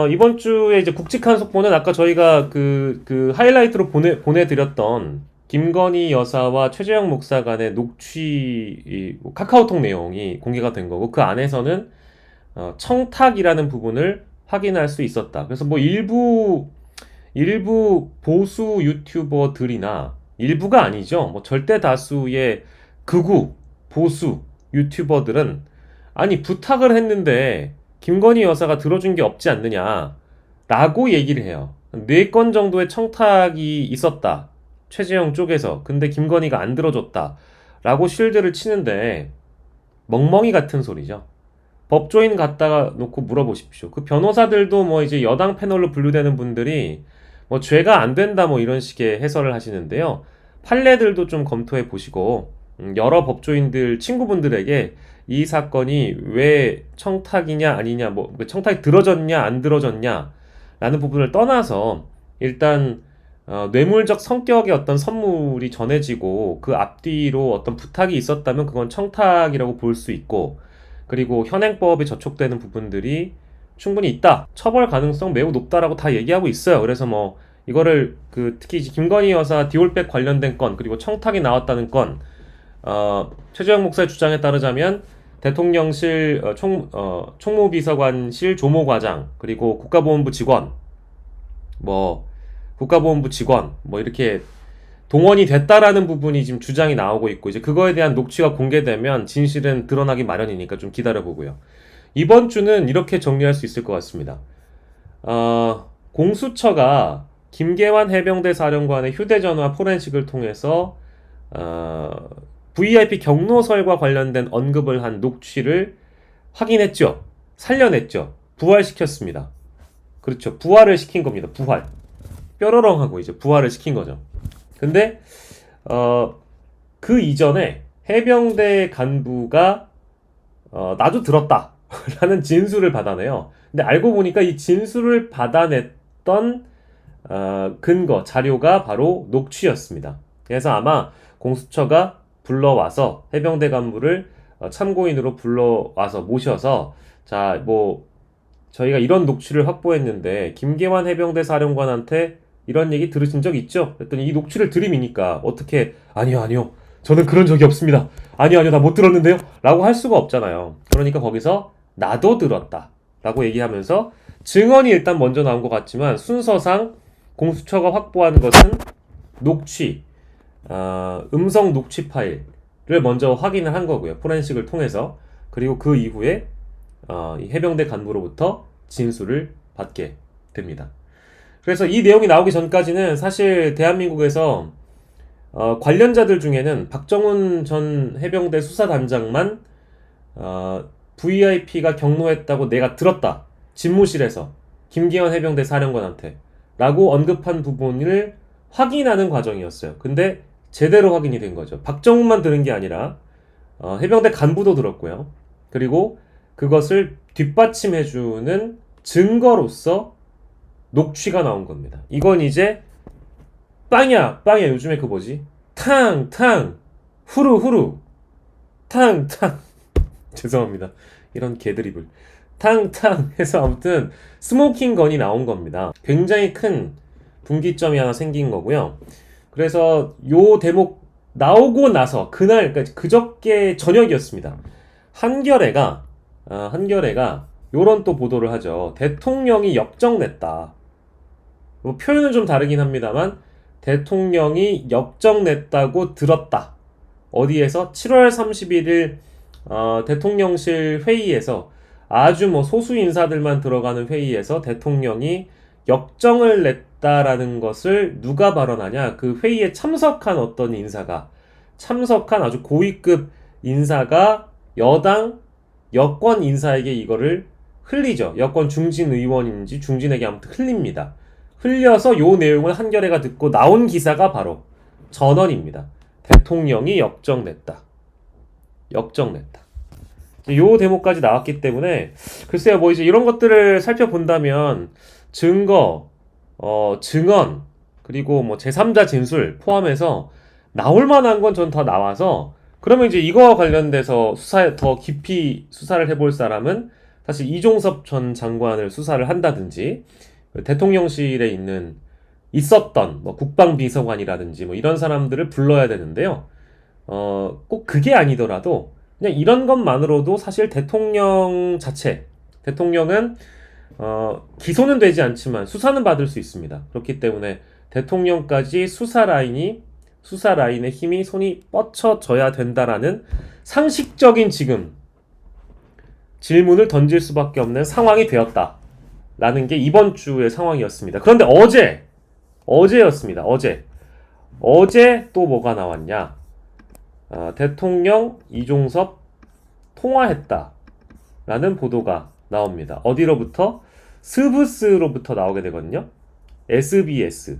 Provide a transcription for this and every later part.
어, 이번 주에 이제 굵직한 속보는 아까 저희가 그, 그 하이라이트로 보내, 보내드렸던 김건희 여사와 최재형 목사 간의 녹취, 이, 뭐 카카오톡 내용이 공개가 된 거고, 그 안에서는 어, 청탁이라는 부분을 확인할 수 있었다. 그래서 뭐 일부, 일부 보수 유튜버들이나, 일부가 아니죠. 뭐 절대 다수의 극우, 보수 유튜버들은, 아니, 부탁을 했는데, 김건희 여사가 들어준 게 없지 않느냐 라고 얘기를 해요. 네 건 정도의 청탁이 있었다. 최재형 쪽에서. 근데 김건희가 안 들어줬다. 라고 실드를 치는데 멍멍이 같은 소리죠. 법조인 갖다가 놓고 물어보십시오. 그 변호사들도 뭐 이제 여당 패널로 분류되는 분들이 뭐 죄가 안 된다 뭐 이런 식의 해설을 하시는데요. 판례들도 좀 검토해 보시고 음, 여러 법조인들 친구분들에게 이 사건이 왜 청탁이냐 아니냐 뭐 청탁이 들어졌냐 안 들어졌냐 라는 부분을 떠나서 일단 어, 뇌물적 성격의 어떤 선물이 전해지고 그 앞뒤로 어떤 부탁이 있었다면 그건 청탁이라고 볼 수 있고 그리고 현행법에 저촉되는 부분들이 충분히 있다. 처벌 가능성 매우 높다라고 다 얘기하고 있어요. 그래서 뭐 이거를 그 특히 김건희 여사 디올백 관련된 건 그리고 청탁이 나왔다는 건 어, 최재형 목사의 주장에 따르자면 대통령실 어, 총, 어, 총무비서관실 조모과장 그리고 국가보훈부 직원 뭐 국가보훈부 직원 뭐 이렇게 동원이 됐다라는 부분이 지금 주장이 나오고 있고 이제 그거에 대한 녹취가 공개되면 진실은 드러나기 마련이니까 좀 기다려 보고요. 이번 주는 이렇게 정리할 수 있을 것 같습니다. 어, 공수처가 김계환 해병대 사령관의 휴대전화 포렌식을 통해서 어, VIP 경로설과 관련된 언급을 한 녹취를 확인했죠. 살려냈죠. 부활시켰습니다. 그렇죠. 부활을 시킨 겁니다. 부활. 뾰로롱 하고 이제 부활을 시킨 거죠. 근데 어, 그 이전에 해병대 간부가 어, 나도 들었다. 라는 진술을 받아내요. 근데 알고 보니까 이 진술을 받아냈던 어, 근거, 자료가 바로 녹취였습니다. 그래서 아마 공수처가 불러와서 해병대 간부를 어, 참고인으로 불러와서 모셔서 자, 뭐 저희가 이런 녹취를 확보했는데 김계환 해병대 사령관한테 이런 얘기 들으신 적 있죠? 그랬더니 이 녹취를 들이미니까 어떻게 아니요 아니요 저는 그런 적이 없습니다. 아니요 아니요 나 못 들었는데요. 라고 할 수가 없잖아요. 그러니까 거기서 나도 들었다. 라고 얘기하면서 증언이 일단 먼저 나온 것 같지만 순서상 공수처가 확보한 것은 녹취, 어, 음성 녹취 파일을 먼저 확인을 한 거고요. 포렌식을 통해서. 그리고 그 이후에 어, 이 해병대 간부로부터 진술을 받게 됩니다. 그래서 이 내용이 나오기 전까지는 사실 대한민국에서 어, 관련자들 중에는 박정훈 전 해병대 수사단장만 어, VIP가 경로했다고 내가 들었다. 집무실에서 김기현 해병대 사령관한테 라고 언급한 부분을 확인하는 과정이었어요. 근데 제대로 확인이 된 거죠. 박정훈만 들은 게 아니라 어, 해병대 간부도 들었고요. 그리고 그것을 뒷받침해주는 증거로서 녹취가 나온 겁니다. 이건 이제 빵이야, 빵이야. 요즘에 그 뭐지? 탕, 탕, 후루, 후루, 탕, 탕. 죄송합니다. 이런 개드립을. 탕, 탕 해서 아무튼 스모킹 건이 나온 겁니다. 굉장히 큰 분기점이 하나 생긴 거고요. 그래서 요 대목 나오고 나서 그날 그러니까 그저께 저녁이었습니다. 한겨레가 어, 한겨레가 요런 또 보도를 하죠. 대통령이 역정냈다. 뭐 표현은 좀 다르긴 합니다만 대통령이 역정냈다고 들었다. 어디에서 7월 31일 어, 대통령실 회의에서 아주 뭐 소수 인사들만 들어가는 회의에서 대통령이 역정을 냈다라는 것을 누가 발언하냐? 그 회의에 참석한 어떤 인사가 참석한 아주 고위급 인사가 여당 여권 인사에게 이거를 흘리죠. 여권 중진 의원인지 중진에게 아무튼 흘립니다. 흘려서 요 내용을 한겨레가 듣고 나온 기사가 바로 전원입니다. 대통령이 역정냈다. 역정냈다. 요 대목까지 나왔기 때문에 글쎄요 뭐 이제 이런 것들을 살펴본다면 증거, 어, 증언 그리고 뭐 제3자 진술 포함해서 나올 만한 건전더 나와서 그러면 이제 이거와 관련돼서 수사에 더 깊이 수사를 해볼 사람은 사실 이종섭 전 장관을 수사를 한다든지 대통령실에 있는 있었던 뭐 국방비서관이라든지 뭐 이런 사람들을 불러야 되는데요. 어, 꼭 그게 아니더라도 그냥 이런 것만으로도 사실 대통령 자체, 대통령은 어, 기소는 되지 않지만 수사는 받을 수 있습니다. 그렇기 때문에 대통령까지 수사 라인이 수사 라인의 힘이 손이 뻗쳐져야 된다라는 상식적인 지금 질문을 던질 수밖에 없는 상황이 되었다 라는 게 이번 주의 상황이었습니다. 그런데 어제 어제였습니다. 어제 어제 또 뭐가 나왔냐? 아, 대통령 이종섭 통화했다 라는 보도가 나옵니다. 어디로부터? 스브스로부터 나오게 되거든요. SBS.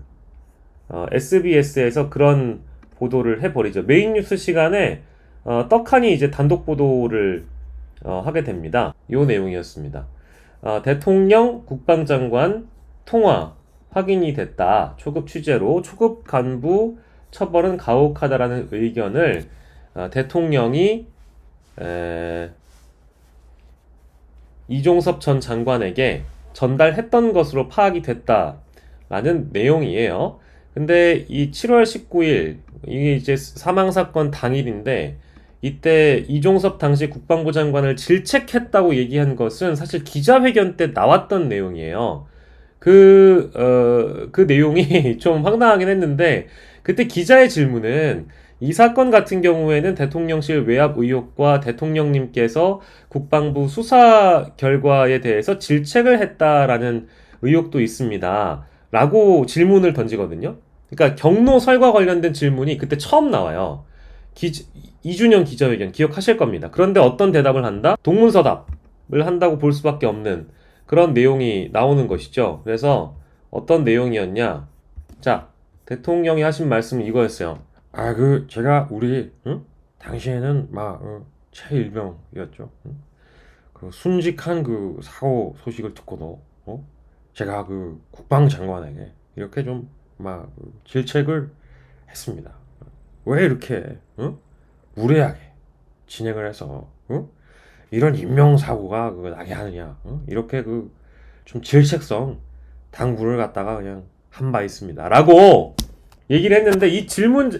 어, SBS에서 그런 보도를 해버리죠. 메인 뉴스 시간에 어, 떡하니 이제 단독 보도를 어, 하게 됩니다. 이 내용이었습니다. 어, 대통령 국방장관 통화 확인이 됐다. 초급 취재로 초급 간부 처벌은 가혹하다라는 의견을 어, 대통령이 에, 이종섭 전 장관에게 전달했던 것으로 파악이 됐다라는 내용이에요. 근데 이 7월 19일 이게 이제 사망 사건 당일인데 이때 이종섭 당시 국방부 장관을 질책했다고 얘기한 것은 사실 기자회견 때 나왔던 내용이에요. 그, 어, 그 내용이 좀 황당하긴 했는데, 그때 기자의 질문은 이 사건 같은 경우에는 대통령실 외압 의혹과 대통령님께서 국방부 수사 결과에 대해서 질책을 했다라는 의혹도 있습니다. 라고 질문을 던지거든요. 그러니까 경로 설과 관련된 질문이 그때 처음 나와요. 기, 이준영 기자회견 기억하실 겁니다. 그런데 어떤 대답을 한다? 동문서답을 한다고 볼 수밖에 없는 그런 내용이 나오는 것이죠. 그래서 어떤 내용이었냐? 자, 대통령이 하신 말씀은 이거였어요. 아, 그, 제가, 우리, 응? 당시에는 막, 어, 최일병이었죠. 응? 그, 순직한 그 사고 소식을 듣고도, 어? 제가 그 국방장관에게 이렇게 좀, 막, 그 질책을 했습니다. 왜 이렇게, 응? 무례하게 진행을 해서, 응? 이런 인명사고가 그 나게 하느냐, 응? 이렇게 그, 좀 질책성 당부를 갖다가 그냥 한 바 있습니다. 라고 얘기를 했는데 이 질문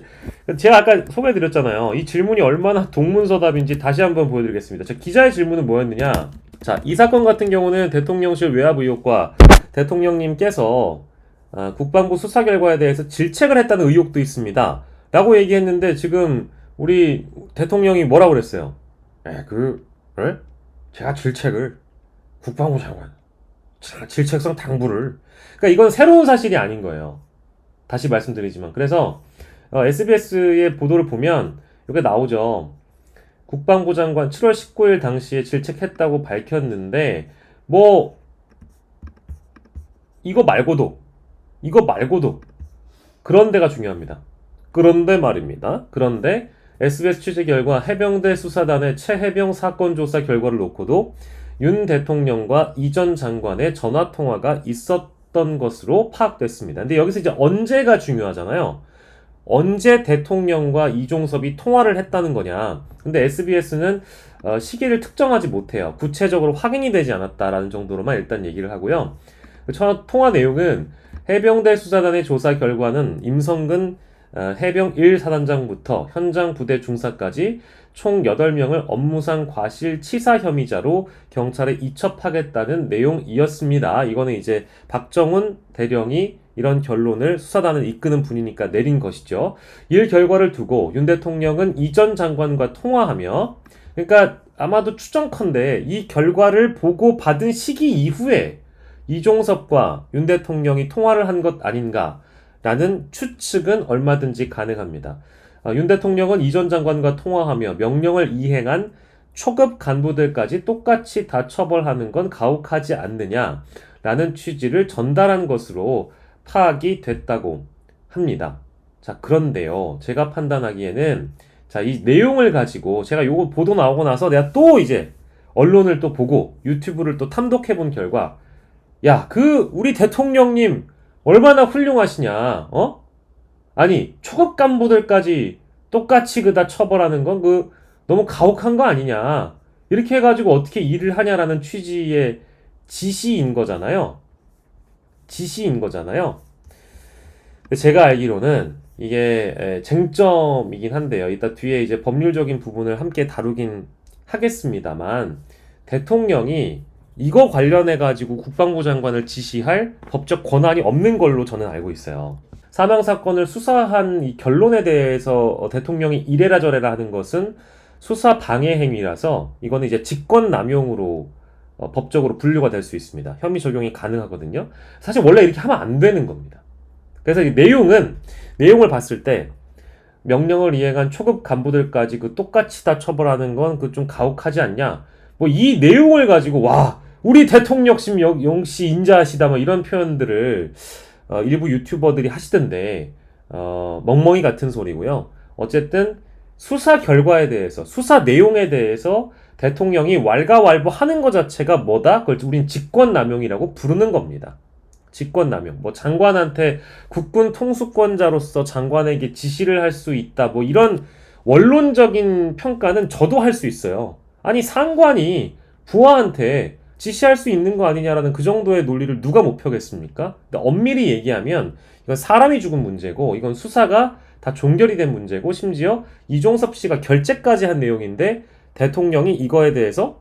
제가 아까 소개해 드렸잖아요. 이 질문이 얼마나 동문서답인지 다시 한번 보여드리겠습니다. 자, 기자의 질문은 뭐였느냐? 자, 이 사건 같은 경우는 대통령실 외압 의혹과 대통령님께서 아, 국방부 수사 결과에 대해서 질책을 했다는 의혹도 있습니다. 라고 얘기했는데 지금 우리 대통령이 뭐라고 그랬어요? 에, 그, 에? 제가 질책을 국방부 장관, 자, 질책성 당부를 그러니까 이건 새로운 사실이 아닌 거예요. 다시 말씀드리지만 그래서 어, SBS의 보도를 보면 여기 나오죠. 국방부 장관 7월 19일 당시에 질책했다고 밝혔는데 뭐 이거 말고도 이거 말고도 그런 데가 중요합니다. 그런데 말입니다. 그런데 SBS 취재 결과 해병대 수사단의 최해병 사건 조사 결과를 놓고도 윤 대통령과 이 전 장관의 전화 통화가 있었 던 것으로 파악됐습니다. 근데 여기서 이제 언제가 중요하잖아요. 언제 대통령과 이종섭이 통화를 했다는 거냐. 근데 SBS는 어, 시기를 특정하지 못해요. 구체적으로 확인이 되지 않았다라는 정도로만 일단 얘기를 하고요. 그첫 통화 내용은 해병대 수사단의 조사 결과는 임성근 어, 해병 1사단장부터 현장 부대 중사까지 총 8명을 업무상 과실 치사 혐의자로 경찰에 이첩하겠다는 내용이었습니다. 이거는 이제 박정훈 대령이 이런 결론을 수사단을 이끄는 분이니까 내린 것이죠. 일 결과를 두고 윤 대통령은 이전 장관과 통화하며 그러니까 아마도 추정컨대 이 결과를 보고 받은 시기 이후에 이종섭과 윤 대통령이 통화를 한 것 아닌가 라는 추측은 얼마든지 가능합니다. 아, 윤 대통령은 이 전 장관과 통화하며 명령을 이행한 초급 간부들까지 똑같이 다 처벌하는 건 가혹하지 않느냐 라는 취지를 전달한 것으로 파악이 됐다고 합니다. 자, 그런데요. 제가 판단하기에는 자, 이 내용을 가지고 제가 요거 보도 나오고 나서 내가 또 이제 언론을 또 보고 유튜브를 또 탐독해 본 결과 야, 그 우리 대통령님 얼마나 훌륭하시냐, 어? 아니, 초급 간부들까지 똑같이 그다 처벌하는 건 그 너무 가혹한 거 아니냐. 이렇게 해가지고 어떻게 일을 하냐라는 취지의 지시인 거잖아요. 지시인 거잖아요. 제가 알기로는 이게 에, 쟁점이긴 한데요. 이따 뒤에 이제 법률적인 부분을 함께 다루긴 하겠습니다만 대통령이 이거 관련해 가지고 국방부 장관을 지시할 법적 권한이 없는 걸로 저는 알고 있어요. 사망 사건을 수사한 이 결론에 대해서 어, 대통령이 이래라 저래라 하는 것은 수사 방해 행위라서 이거는 이제 직권 남용으로 어, 법적으로 분류가 될 수 있습니다. 혐의 적용이 가능하거든요. 사실 원래 이렇게 하면 안 되는 겁니다. 그래서 이 내용은 내용을 봤을 때 명령을 이행한 초급 간부들까지 그 똑같이 다 처벌하는 건 그 좀 가혹하지 않냐? 뭐 이 내용을 가지고 와 우리 대통령심 영- 영시 인자하시다 뭐 이런 표현들을 어, 일부 유튜버들이 하시던데 어, 멍멍이 같은 소리고요. 어쨌든 수사 결과에 대해서 수사 내용에 대해서 대통령이 왈가왈부하는 것 자체가 뭐다? 그걸 우린 직권남용이라고 부르는 겁니다. 직권남용. 뭐 장관한테 국군 통수권자로서 장관에게 지시를 할 수 있다. 뭐 이런 원론적인 평가는 저도 할 수 있어요. 아니 상관이 부하한테 지시할 수 있는 거 아니냐라는 그 정도의 논리를 누가 못 펴겠습니까? 근데 엄밀히 얘기하면 이건 사람이 죽은 문제고 이건 수사가 다 종결이 된 문제고 심지어 이종섭 씨가 결재까지 한 내용인데 대통령이 이거에 대해서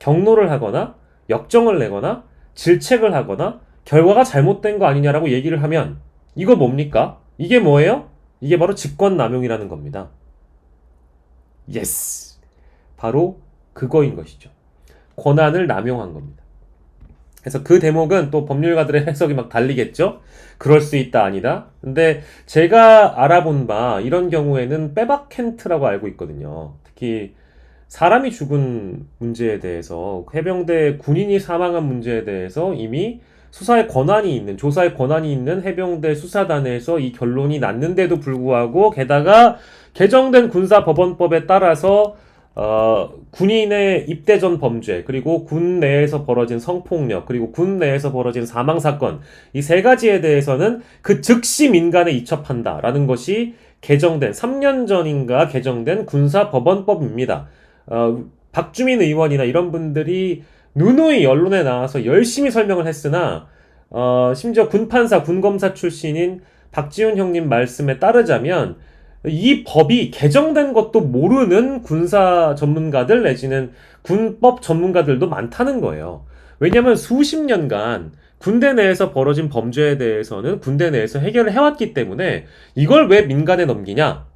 경로를 하거나 역정을 내거나 질책을 하거나 결과가 잘못된 거 아니냐라고 얘기를 하면 이거 뭡니까? 이게 뭐예요? 이게 바로 직권남용이라는 겁니다. 예스. 바로 그거인 것이죠. 권한을 남용한 겁니다. 그래서 그 대목은 또 법률가들의 해석이 막 달리겠죠? 그럴 수 있다, 아니다. 근데 제가 알아본 바 이런 경우에는 빼박켄트라고 알고 있거든요. 특히 사람이 죽은 문제에 대해서 해병대 군인이 사망한 문제에 대해서 이미 수사의 권한이 있는 조사의 권한이 있는 해병대 수사단에서 이 결론이 났는데도 불구하고 게다가 개정된 군사법원법에 따라서 어, 군인의 입대 전 범죄, 그리고 군 내에서 벌어진 성폭력, 그리고 군 내에서 벌어진 사망 사건, 이 세 가지에 대해서는 그 즉시 민간에 이첩한다라는 것이 개정된, 3년 전인가 개정된 군사법원법입니다. 어, 박주민 의원이나 이런 분들이 누누이 언론에 나와서 열심히 설명을 했으나, 어, 심지어 군판사, 군검사 출신인 박지훈 형님 말씀에 따르자면, 이 법이 개정된 것도 모르는 군사 전문가들 내지는 군법 전문가들도 많다는 거예요. 왜냐하면 수십 년간 군대 내에서 벌어진 범죄에 대해서는 군대 내에서 해결을 해왔기 때문에 이걸 왜 민간에 넘기냐?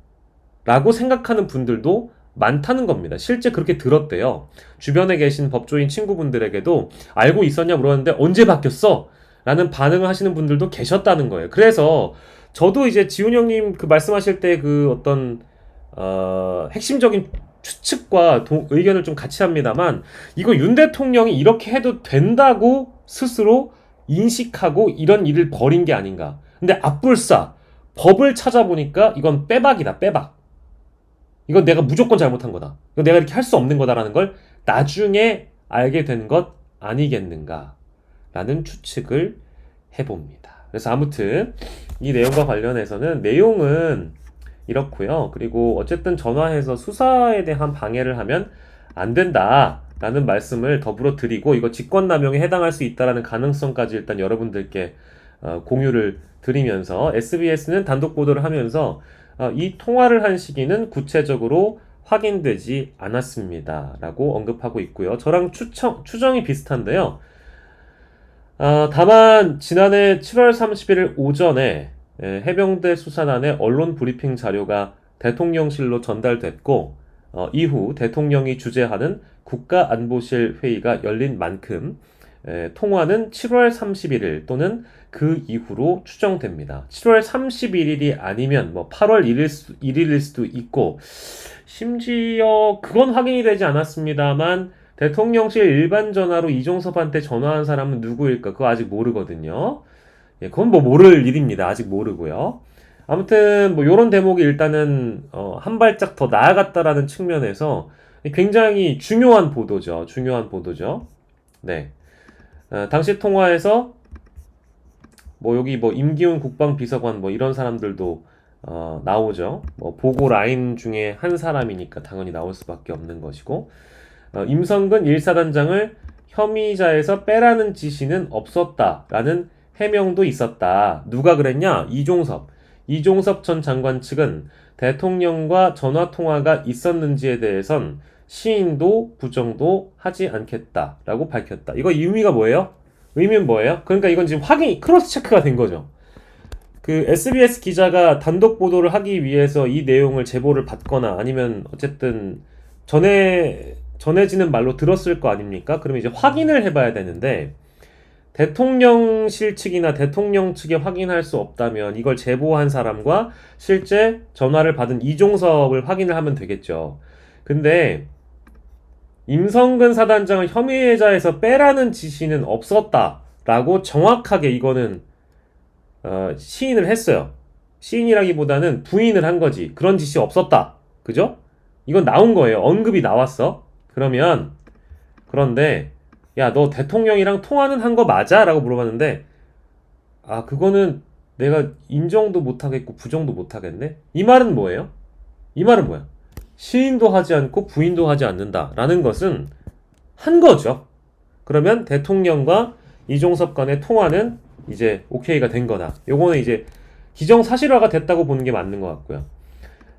라고 생각하는 분들도 많다는 겁니다. 실제 그렇게 들었대요. 주변에 계신 법조인 친구분들에게도 알고 있었냐 물었는데 언제 바뀌었어? 라는 반응을 하시는 분들도 계셨다는 거예요. 그래서 저도 이제 지훈 형님 그 말씀하실 때 그 어떤 어, 핵심적인 추측과 동- 의견을 좀 같이 합니다만 이거 윤 대통령이 이렇게 해도 된다고 스스로 인식하고 이런 일을 벌인 게 아닌가. 근데 앞불싸 법을 찾아보니까 이건 빼박이다 빼박. 이건 내가 무조건 잘못한 거다. 이건 내가 이렇게 할 수 없는 거다라는 걸 나중에 알게 된 것 아니겠는가. 라는 추측을 해봅니다. 그래서 아무튼 이 내용과 관련해서는 내용은 이렇고요. 그리고 어쨌든 전화해서 수사에 대한 방해를 하면 안 된다 라는 말씀을 더불어 드리고 이거 직권남용에 해당할 수 있다라는 가능성까지 일단 여러분들께 어, 공유를 드리면서 SBS는 단독 보도를 하면서 어, 이 통화를 한 시기는 구체적으로 확인되지 않았습니다 라고 언급하고 있고요. 저랑 추정, 추정이 비슷한데요. 아, 다만 지난해 7월 31일 오전에 예, 해병대 수사단의 언론 브리핑 자료가 대통령실로 전달됐고 어, 이후 대통령이 주재하는 국가안보실 회의가 열린 만큼 에, 통화는 7월 31일 또는 그 이후로 추정됩니다. 7월 31일이 아니면 뭐 8월 1일, 수, 1일일 수도 있고 심지어 그건 확인이 되지 않았습니다만 대통령실 일반 전화로 이종섭한테 전화한 사람은 누구일까? 그거 아직 모르거든요. 예, 그건 뭐 모를 일입니다. 아직 모르고요. 아무튼 뭐 요런 대목이 일단은 어, 한 발짝 더 나아갔다라는 측면에서 굉장히 중요한 보도죠. 중요한 보도죠. 네. 어, 당시 통화에서 뭐 여기 뭐 임기훈 국방비서관 뭐 이런 사람들도 어, 나오죠. 뭐 보고 라인 중에 한 사람이니까 당연히 나올 수밖에 없는 것이고 어, 임성근 1사단장을 혐의자에서 빼라는 지시는 없었다라는 해명도 있었다. 누가 그랬냐? 이종섭. 이종섭 전 장관 측은 대통령과 전화 통화가 있었는지에 대해선 시인도 부정도 하지 않겠다라고 밝혔다. 이거 의미가 뭐예요? 의미는 뭐예요? 그러니까 이건 지금 확인 크로스 체크가 된 거죠. 그 SBS 기자가 단독 보도를 하기 위해서 이 내용을 제보를 받거나 아니면 어쨌든 전해 전해지는 말로 들었을 거 아닙니까? 그러면 이제 확인을 해봐야 되는데 대통령실 측이나 대통령 측에 확인할 수 없다면 이걸 제보한 사람과 실제 전화를 받은 이종섭을 확인을 하면 되겠죠. 근데 임성근 사단장을 혐의자에서 빼라는 지시는 없었다라고 정확하게 이거는 어, 시인을 했어요. 시인이라기보다는 부인을 한 거지. 그런 지시 없었다. 그죠? 이건 나온 거예요. 언급이 나왔어. 그러면 그런데 야, 너 대통령이랑 통화는 한 거 맞아? 라고 물어봤는데 아, 그거는 내가 인정도 못 하겠고 부정도 못 하겠네. 이 말은 뭐예요? 이 말은 뭐야? 시인도 하지 않고 부인도 하지 않는다라는 것은 한 거죠. 그러면 대통령과 이종섭 간의 통화는 이제 오케이가 된 거다. 요거는 이제 기정사실화가 됐다고 보는 게 맞는 것 같고요.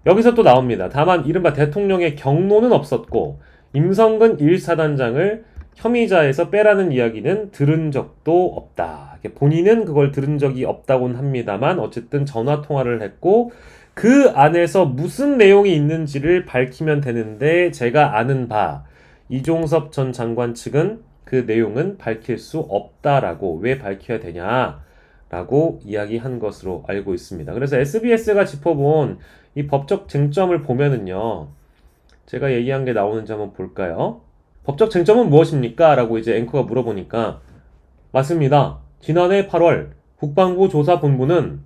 여기서 또 나옵니다. 다만 이른바 대통령의 경로는 없었고 임성근 1사단장을 혐의자에서 빼라는 이야기는 들은 적도 없다. 본인은 그걸 들은 적이 없다고는 합니다만 어쨌든 전화 통화를 했고 그 안에서 무슨 내용이 있는지를 밝히면 되는데 제가 아는 바 이종섭 전 장관 측은 그 내용은 밝힐 수 없다라고 왜 밝혀야 되냐 라고 이야기한 것으로 알고 있습니다. 그래서 SBS가 짚어본 이 법적 쟁점을 보면은요. 제가 얘기한 게 나오는지 한번 볼까요? 법적 쟁점은 무엇입니까? 라고 이제 앵커가 물어보니까 맞습니다. 지난해 8월 국방부 조사본부는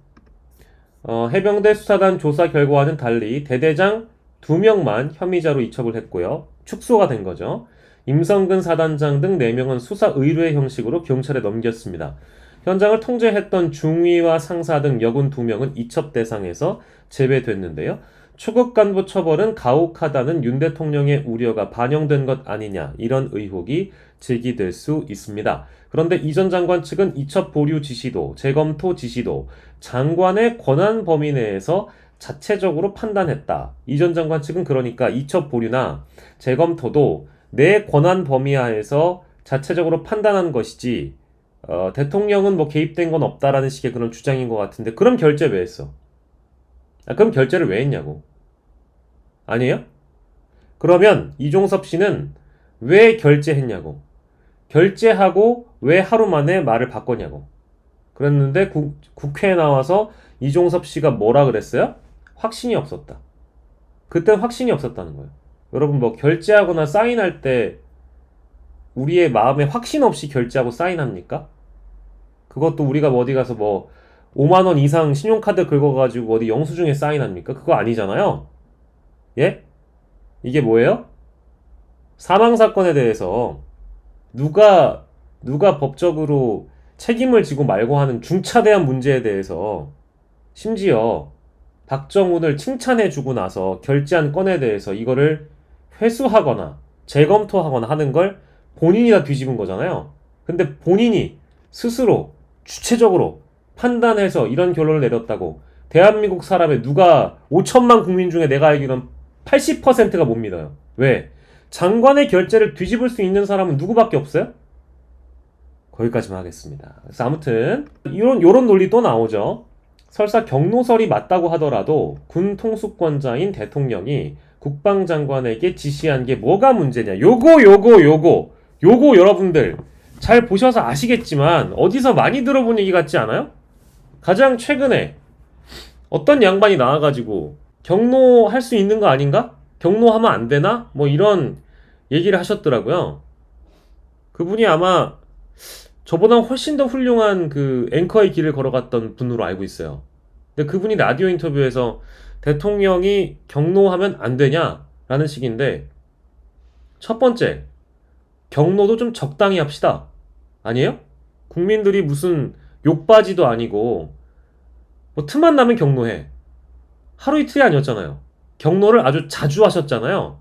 어, 해병대 수사단 조사 결과와는 달리 대대장 2명만 혐의자로 이첩을 했고요. 축소가 된 거죠. 임성근 사단장 등 4명은 수사 의뢰 형식으로 경찰에 넘겼습니다. 현장을 통제했던 중위와 상사 등 여군 2명은 이첩 대상에서 제외됐는데요. 초급 간부 처벌은 가혹하다는 윤 대통령의 우려가 반영된 것 아니냐 이런 의혹이 제기될 수 있습니다. 그런데 이 전 장관 측은 이첩 보류 지시도 재검토 지시도 장관의 권한 범위 내에서 자체적으로 판단했다. 이 전 장관 측은 그러니까 이첩 보류나 재검토도 내 권한 범위 하에서 자체적으로 판단한 것이지 어, 대통령은 뭐 개입된 건 없다라는 식의 그런 주장인 것 같은데 그럼 결재 왜 했어? 아, 그럼 결재를 왜 했냐고. 아니에요? 그러면 이종섭 씨는 왜 결재했냐고. 결재하고 왜 하루 만에 말을 바꿨냐고. 그랬는데 국, 국회에 나와서 이종섭 씨가 뭐라 그랬어요? 확신이 없었다. 그땐 확신이 없었다는 거예요. 여러분 뭐 결제하거나 사인할 때 우리의 마음에 확신 없이 결제하고 사인합니까? 그것도 우리가 뭐 어디 가서 뭐 5만 원 이상 신용카드 긁어가지고 어디 영수증에 사인합니까? 그거 아니잖아요. 예? 이게 뭐예요? 사망 사건에 대해서 누가 누가 법적으로 책임을 지고 말고 하는 중차대한 문제에 대해서 심지어 박정훈을 칭찬해주고 나서 결제한 건에 대해서 이거를 회수하거나 재검토하거나 하는 걸 본인이 다 뒤집은 거잖아요. 근데 본인이 스스로 주체적으로 판단해서 이런 결론을 내렸다고 대한민국 사람의 누가 5천만 국민 중에 내가 알기로는 80%가 못 믿어요. 왜? 장관의 결재를 뒤집을 수 있는 사람은 누구밖에 없어요? 거기까지만 하겠습니다. 그래서 아무튼 이런 요런 논리 또 나오죠. 설사 경로설이 맞다고 하더라도 군 통수권자인 대통령이 국방장관에게 지시한 게 뭐가 문제냐? 요거 요거 요거 요거 여러분들 잘 보셔서 아시겠지만 어디서 많이 들어본 얘기 같지 않아요? 가장 최근에 어떤 양반이 나와가지고 경로할 수 있는 거 아닌가? 경로하면 안 되나? 뭐 이런 얘기를 하셨더라고요. 그분이 아마 저보다 훨씬 더 훌륭한 그 앵커의 길을 걸어갔던 분으로 알고 있어요. 근데 그분이 라디오 인터뷰에서 대통령이 경로하면 안 되냐라는 식인데 첫 번째 경로도 좀 적당히 합시다. 아니에요? 국민들이 무슨 욕바지도 아니고 뭐 틈만 나면 경로해. 하루 이틀이 아니었잖아요. 경로를 아주 자주 하셨잖아요.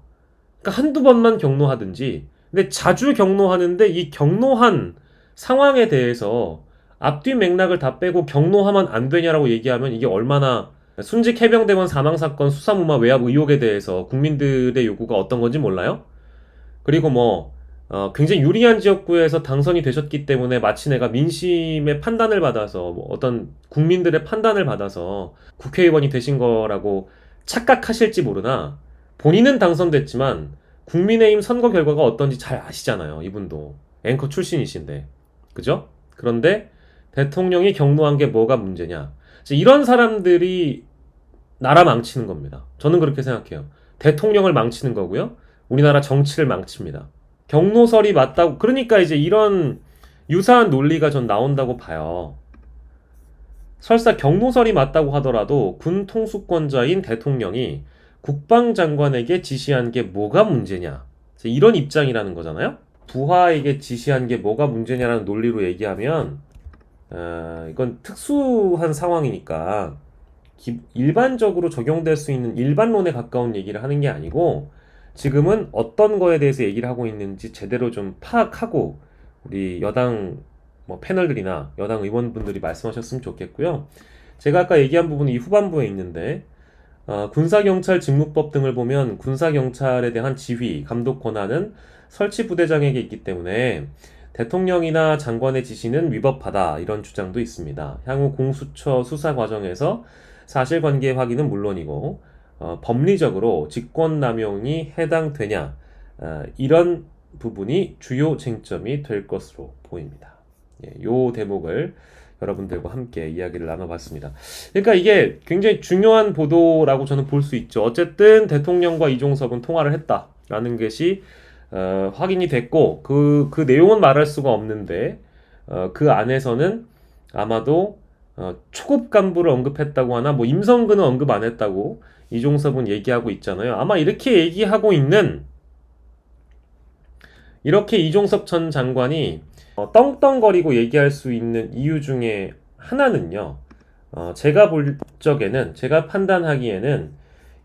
그러니까 한두 번만 경로하든지 근데 자주 경로하는데 이 경로한 상황에 대해서 앞뒤 맥락을 다 빼고 경로하면 안 되냐라고 얘기하면 이게 얼마나 순직 해병대원 사망 사건 수사무마 외압 의혹에 대해서 국민들의 요구가 어떤 건지 몰라요? 그리고 뭐 어, 굉장히 유리한 지역구에서 당선이 되셨기 때문에 마치 내가 민심의 판단을 받아서 뭐 어떤 국민들의 판단을 받아서 국회의원이 되신 거라고 착각하실지 모르나 본인은 당선됐지만 국민의힘 선거 결과가 어떤지 잘 아시잖아요. 이분도 앵커 출신이신데 그죠? 그런데 대통령이 경로한 게 뭐가 문제냐? 이런 사람들이 나라 망치는 겁니다. 저는 그렇게 생각해요. 대통령을 망치는 거고요. 우리나라 정치를 망칩니다. 경로설이 맞다고 그러니까 이제 이런 유사한 논리가 전 나온다고 봐요. 설사 경로설이 맞다고 하더라도 군 통수권자인 대통령이 국방장관에게 지시한 게 뭐가 문제냐. 이런 입장이라는 거잖아요. 부하에게 지시한 게 뭐가 문제냐라는 논리로 얘기하면 어, 이건 특수한 상황이니까 기- 일반적으로 적용될 수 있는 일반론에 가까운 얘기를 하는 게 아니고 지금은 어떤 거에 대해서 얘기를 하고 있는지 제대로 좀 파악하고 우리 여당 뭐 패널들이나 여당 의원분들이 말씀하셨으면 좋겠고요. 제가 아까 얘기한 부분이 이 후반부에 있는데 어, 군사경찰 직무법 등을 보면 군사경찰에 대한 지휘, 감독 권한은 설치 부대장에게 있기 때문에 대통령이나 장관의 지시는 위법하다 이런 주장도 있습니다. 향후 공수처 수사 과정에서 사실관계 확인은 물론이고 어, 법리적으로 직권남용이 해당되냐 어, 이런 부분이 주요 쟁점이 될 것으로 보입니다. 예, 요 대목을 여러분들과 함께 이야기를 나눠봤습니다. 그러니까 이게 굉장히 중요한 보도라고 저는 볼 수 있죠. 어쨌든 대통령과 이종섭은 통화를 했다라는 것이 어, 확인이 됐고 그, 그 내용은 말할 수가 없는데 어, 그 안에서는 아마도 어, 초급 간부를 언급했다고 하나 뭐 임성근은 언급 안 했다고 이종섭은 얘기하고 있잖아요. 아마 이렇게 얘기하고 있는 이렇게 이종섭 전 장관이 어, 떵떵거리고 얘기할 수 있는 이유 중에 하나는요. 어, 제가 볼 적에는 제가 판단하기에는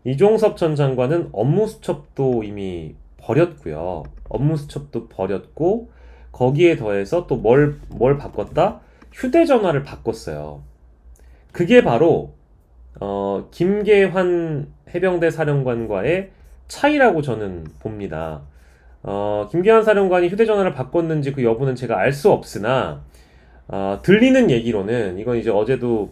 이종섭 전 장관은 업무 수첩도 이미 버렸고요. 업무 수첩도 버렸고 거기에 더해서 또 뭘뭘 바꿨다? 휴대전화를 바꿨어요. 그게 바로 어, 김계환 해병대 사령관과의 차이라고 저는 봅니다. 어, 김계환 사령관이 휴대전화를 바꿨는지 그 여부는 제가 알 수 없으나 어, 들리는 얘기로는 이건 이제 어제도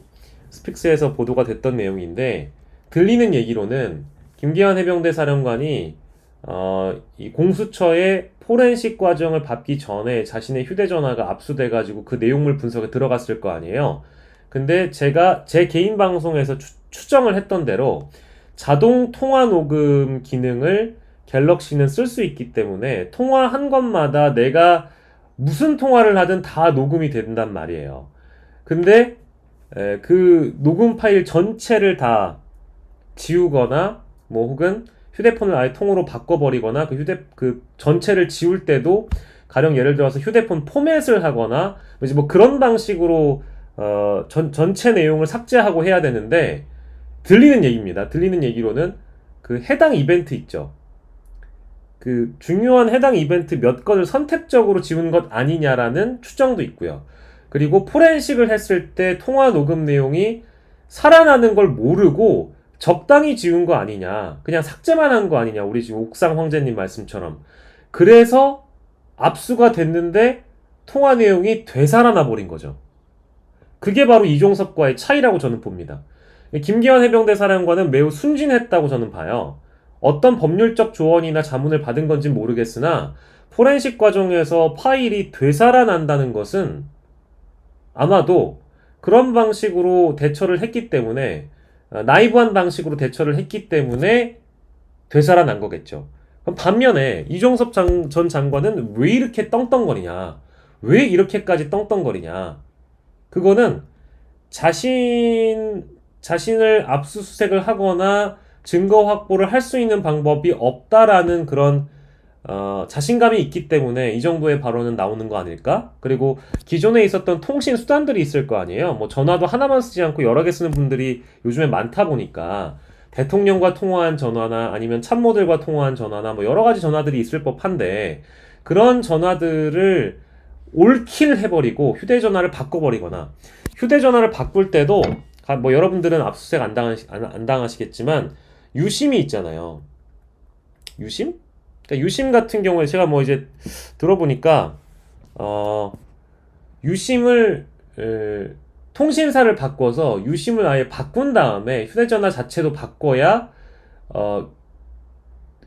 스픽스에서 보도가 됐던 내용인데 들리는 얘기로는 김계환 해병대 사령관이 어, 이 공수처의 포렌식 과정을 밟기 전에 자신의 휴대전화가 압수돼가지고 그 내용물 분석에 들어갔을 거 아니에요. 근데 제가 제 개인 방송에서 추, 추정을 했던 대로 자동 통화 녹음 기능을 갤럭시는 쓸 수 있기 때문에 통화한 것마다 내가 무슨 통화를 하든 다 녹음이 된단 말이에요. 근데 에, 그 녹음 파일 전체를 다 지우거나 뭐 혹은 휴대폰을 아예 통으로 바꿔버리거나 그 휴대 그 전체를 지울 때도 가령 예를 들어서 휴대폰 포맷을 하거나 이제 뭐 그런 방식으로 어, 전, 전체 내용을 삭제하고 해야 되는데 들리는 얘기입니다. 들리는 얘기로는 그 해당 이벤트 있죠. 그 중요한 해당 이벤트 몇 건을 선택적으로 지운 것 아니냐라는 추정도 있고요. 그리고 포렌식을 했을 때 통화 녹음 내용이 살아나는 걸 모르고 적당히 지운 거 아니냐. 그냥 삭제만 한 거 아니냐. 우리 지금 옥상 황제님 말씀처럼. 그래서 압수가 됐는데 통화 내용이 되살아나 버린 거죠. 그게 바로 이종섭과의 차이라고 저는 봅니다. 김기환 해병대 사령관은 매우 순진했다고 저는 봐요. 어떤 법률적 조언이나 자문을 받은 건지 모르겠으나 포렌식 과정에서 파일이 되살아난다는 것은 아마도 그런 방식으로 대처를 했기 때문에 어, 나이브한 방식으로 대처를 했기 때문에 되살아난 거겠죠. 반면에 이종섭 장- 전 장관은 왜 이렇게 떵떵거리냐? 왜 이렇게까지 떵떵거리냐? 그거는 자신 자신을 압수수색을 하거나 증거 확보를 할 수 있는 방법이 없다라는 그런 어, 자신감이 있기 때문에 이 정도의 발언은 나오는 거 아닐까? 그리고 기존에 있었던 통신 수단들이 있을 거 아니에요. 뭐 전화도 하나만 쓰지 않고 여러 개 쓰는 분들이 요즘에 많다 보니까 대통령과 통화한 전화나 아니면 참모들과 통화한 전화나 뭐 여러 가지 전화들이 있을 법한데 그런 전화들을 올킬 해버리고 휴대전화를 바꿔버리거나 휴대전화를 바꿀 때도 가- 뭐 여러분들은 압수수색 안, 당하시, 안, 안 당하시겠지만 유심이 있잖아요. 유심? 그러니까 유심 같은 경우에 제가 뭐 이제 들어보니까 어 유심을 에, 통신사를 바꿔서 유심을 아예 바꾼 다음에 휴대전화 자체도 바꿔야 어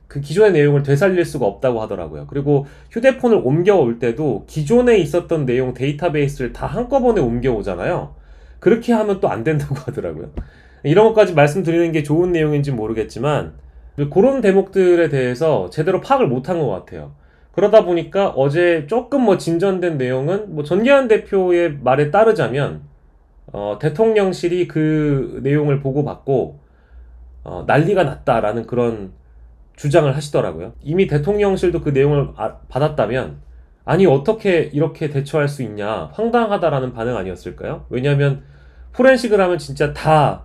그 기존의 내용을 되살릴 수가 없다고 하더라고요. 그리고 휴대폰을 옮겨올 때도 기존에 있었던 내용 데이터베이스를 다 한꺼번에 옮겨오잖아요. 그렇게 하면 또 안 된다고 하더라고요. 이런 것까지 말씀드리는 게 좋은 내용인지 모르겠지만 그런 대목들에 대해서 제대로 파악을 못한 것 같아요. 그러다 보니까 어제 조금 뭐 진전된 내용은 뭐 전기현 대표의 말에 따르자면 어, 대통령실이 그 내용을 보고받고 어, 난리가 났다라는 그런 주장을 하시더라고요. 이미 대통령실도 그 내용을 아- 받았다면 아니 어떻게 이렇게 대처할 수 있냐 황당하다라는 반응 아니었을까요? 왜냐하면 포렌식을 하면 진짜 다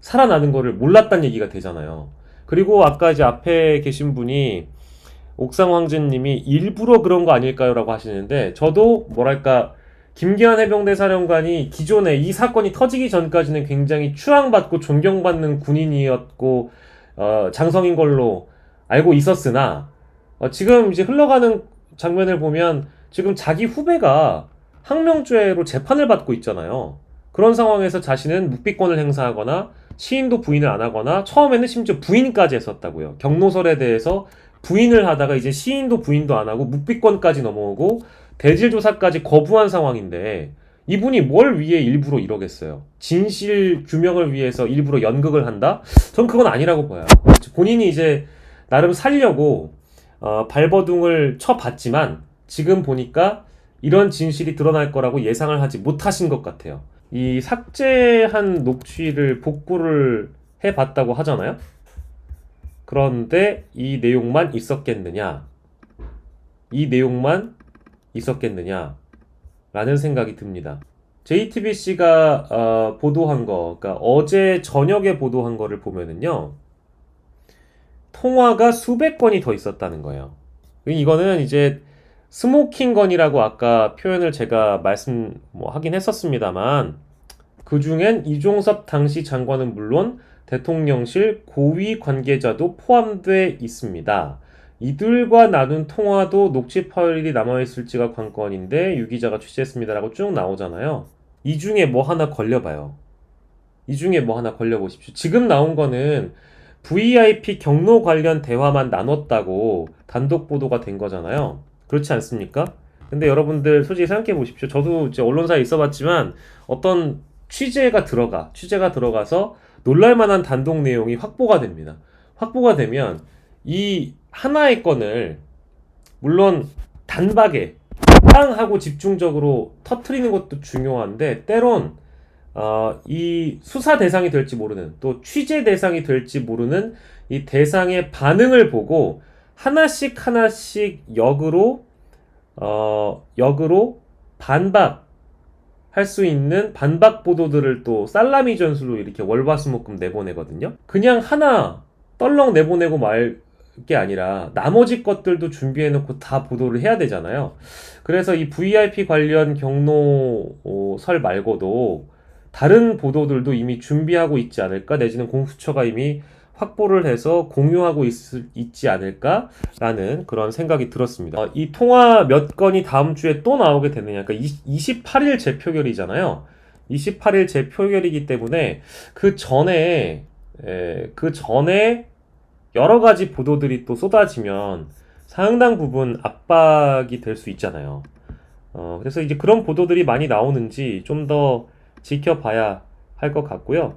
살아나는 거를 몰랐단 얘기가 되잖아요. 그리고 아까 이제 앞에 계신 분이 옥상 황제님이 일부러 그런 거 아닐까요 라고 하시는데 저도 뭐랄까 김기환 해병대 사령관이 기존에 이 사건이 터지기 전까지는 굉장히 추앙받고 존경받는 군인이었고 어, 장성인 걸로 알고 있었으나 어, 지금 이제 흘러가는 장면을 보면 지금 자기 후배가 항명죄로 재판을 받고 있잖아요. 그런 상황에서 자신은 묵비권을 행사하거나 시인도 부인을 안 하거나 처음에는 심지어 부인까지 했었다고요. 경로설에 대해서 부인을 하다가 이제 시인도 부인도 안 하고 묵비권까지 넘어오고 대질 조사까지 거부한 상황인데 이분이 뭘 위해 일부러 이러겠어요. 진실 규명을 위해서 일부러 연극을 한다? 전 그건 아니라고 봐요. 본인이 이제 나름 살려고 어, 발버둥을 쳐봤지만 지금 보니까 이런 진실이 드러날 거라고 예상을 하지 못하신 것 같아요. 이 삭제한 녹취를 복구를 해봤다고 하잖아요. 그런데 이 내용만 있었겠느냐? 이 내용만 있었겠느냐? 라는 생각이 듭니다. JTBC가 어, 보도한 거, 그러니까 어제 저녁에 보도한 거를 보면은요, 통화가 수백 건이 더 있었다는 거예요. 이거는 이제 스모킹 건이라고 아까 표현을 제가 말씀 뭐 하긴 했었습니다만, 그 중엔 이종섭 당시 장관은 물론 대통령실 고위 관계자도 포함돼 있습니다. 이들과 나눈 통화도 녹취 파일이 남아있을지가 관건인데 유 기자가 취재했습니다라고 쭉 나오잖아요. 이 중에 뭐 하나 걸려봐요. 이 중에 뭐 하나 걸려보십시오. 지금 나온 거는 VIP 경로 관련 대화만 나눴다고 단독 보도가 된 거잖아요. 그렇지 않습니까? 근데 여러분들 솔직히 생각해 보십시오. 저도 이제 언론사에 있어 봤지만 어떤 취재가 들어가, 취재가 들어가서 놀랄만한 단독 내용이 확보가 됩니다. 확보가 되면 이 하나의 건을 물론 단박에 빵 하고 집중적으로 터트리는 것도 중요한데 때론 어, 이 수사 대상이 될지 모르는 또 취재 대상이 될지 모르는 이 대상의 반응을 보고 하나씩 하나씩 역으로 어, 역으로 반박 할수 있는 반박 보도들을 또 살라미 전술로 이렇게 월화수목금 내보내거든요. 그냥 하나 떨렁 내보내고 말 게 아니라 나머지 것들도 준비해놓고 다 보도를 해야 되잖아요. 그래서 이 VIP 관련 경로설 말고도 다른 보도들도 이미 준비하고 있지 않을까 내지는 공수처가 이미 확보를 해서 공유하고 있, 있지 않을까라는 그런 생각이 들었습니다. 어, 이 통화 몇 건이 다음 주에 또 나오게 되느냐. 그러니까 20, 28일 재표결이잖아요. 28일 재표결이기 때문에 그 전에 에, 그 전에 여러 가지 보도들이 또 쏟아지면 상당 부분 압박이 될 수 있잖아요. 어, 그래서 이제 그런 보도들이 많이 나오는지 좀 더 지켜봐야 할 것 같고요.